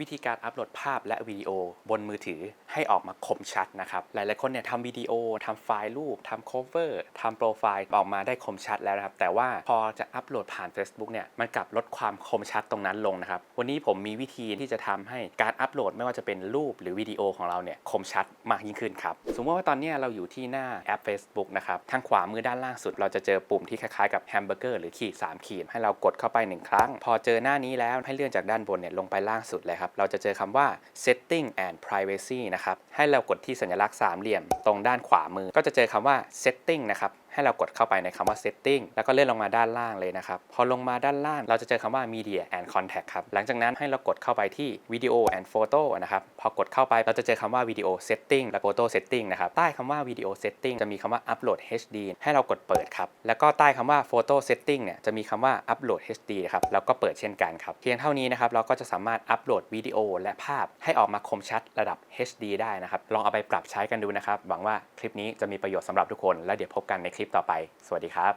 วิธีการอัปโหลดภาพและวิดีโอบนมือถือให้ออกมาคมชัดนะครับ หลายๆคนเนี่ยทำวิดีโอทำไฟล์รูปทำ cover ทำโปรไฟล์ออกมาได้คมชัดแล้วนะครับ แต่ว่าพอจะอัปโหลดผ่าน Facebook เนี่ยมันกลับลดความคมชัดตรงนั้นลงนะครับ วันนี้ผมมีวิธีที่จะทำให้การอัปโหลดไม่ว่าจะเป็นรูปหรือวิดีโอของเราเนี่ยคมชัดมากยิ่งขึ้นครับ สมมติว่าตอนนี้เราอยู่ที่หน้าแอป Facebook นะครับ ทางขวามือด้านล่างสุด เราจะเจอปุ่มที่คล้ายๆกับแฮมเบอร์เกอร์หรือขีด3ขีดให้เรากดเข้าไปหนึ่งครั้ง พอเจอหน้านี้แล้วให้เลื่อนจากด้านบนเนี่ยลงไปล่างสุดเลยครับเราจะเจอคำว่า setting and privacy นะครับ ให้เรากดที่สัญลักษณ์สามเหลี่ยมตรงด้านขวามือ ก็จะเจอคำว่า setting นะครับ ให้เรากดเข้าไปในคำว่า setting แล้วก็เลื่อนลงมาด้านล่างเลยนะครับ พอลงมาด้านล่างเราจะเจอคำว่า media and contact ครับ หลังจากนั้นให้เรากดเข้าไปที่ video and photo นะครับ พอกดเข้าไปเราจะเจอคำว่า video setting และ photo setting นะครับ ใต้คำว่า video setting จะมีคำว่า upload HD ให้เรากดเปิดครับ แล้วก็ใต้คำว่า photo setting เนี่ยจะมีคำว่า upload HD ครับ แล้วก็เปิดเช่นกันครับ เพียงเท่านี้นะครับเราก็จะสามารถอัปโหลดวิดีโอและภาพให้ออกมาคมชัดระดับ HD ได้นะครับ ลองเอาไปปรับใช้กันดูนะครับ หวังว่าคลิปนี้จะมีประโยชน์สำหรับทุกคน และเดี๋ยวพบกันในคลิปลิปต่อไป สวัสดีครับ